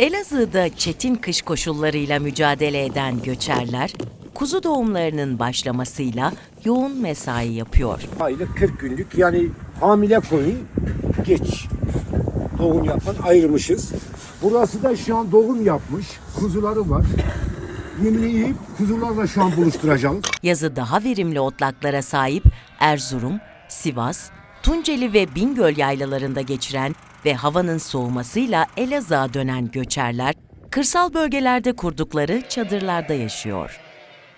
Elazığ'da çetin kış koşullarıyla mücadele eden göçerler, kuzu doğumlarının başlamasıyla yoğun mesai yapıyor. Aylık 40 günlük yani hamile koyun geç doğum yapan ayırmışız. Burası da şu an doğum yapmış. Kuzuları var. Yemini yiyip kuzularla şu an buluşturacağım. Yazı daha verimli otlaklara sahip Erzurum, Sivas, Tunceli ve Bingöl yaylalarında geçiren ve havanın soğumasıyla Elazığ'a dönen göçerler, kırsal bölgelerde kurdukları çadırlarda yaşıyor.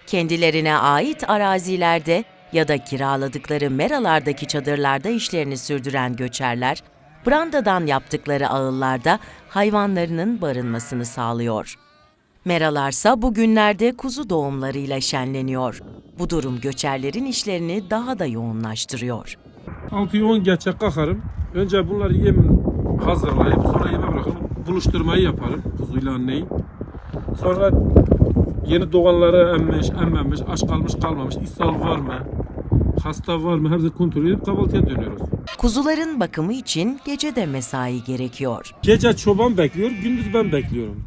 Kendilerine ait arazilerde ya da kiraladıkları meralardaki çadırlarda işlerini sürdüren göçerler, brandadan yaptıkları ağıllarda hayvanlarının barınmasını sağlıyor. Meralarsa bugünlerde kuzu doğumlarıyla şenleniyor. Bu durum göçerlerin işlerini daha da yoğunlaştırıyor. 6'yı 10 geçe kalkarım. Önce bunları yem hazırlayıp sonra yeme bırakırım. Buluşturmayı yaparım kuzuyla anneyi. Sonra yeni doğanları emmiş, emmemiş, aç kalmış kalmamış, ishal var mı, hasta var mı hepsini kontrol edip kahvaltıya dönüyoruz. Kuzuların bakımı için gece de mesai gerekiyor. Gece çoban bekliyor, gündüz ben bekliyorum.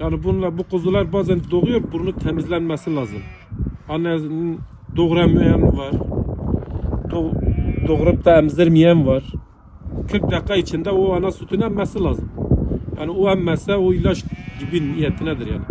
Yani bunlar, bu kuzular bazen doğuyor, burnu temizlenmesi lazım. Annenin doğuramayan var. Do doğurup da emzirmeyen var. 40 dakika içinde o ana sütünü emmesi lazım. Yani o emmezse o ilaç gibi niyetinedir yani.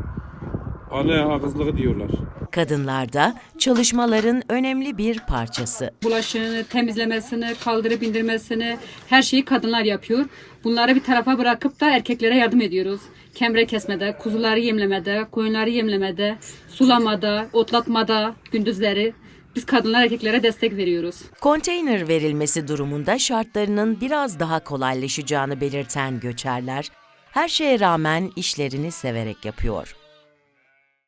Anne ağızlığı diyorlar. Kadınlar da çalışmaların önemli bir parçası. bulaşığını, temizlemesini, kaldırıp indirmesini her şeyi kadınlar yapıyor. Bunları bir tarafa bırakıp da erkeklere yardım ediyoruz. Kemre kesmede, kuzuları yemlemede, koyunları yemlemede, sulamada, otlatmada, gündüzleri biz kadınlar erkeklere destek veriyoruz. Konteyner verilmesi durumunda şartlarının biraz daha kolaylaşacağını belirten göçerler, her şeye rağmen işlerini severek yapıyor.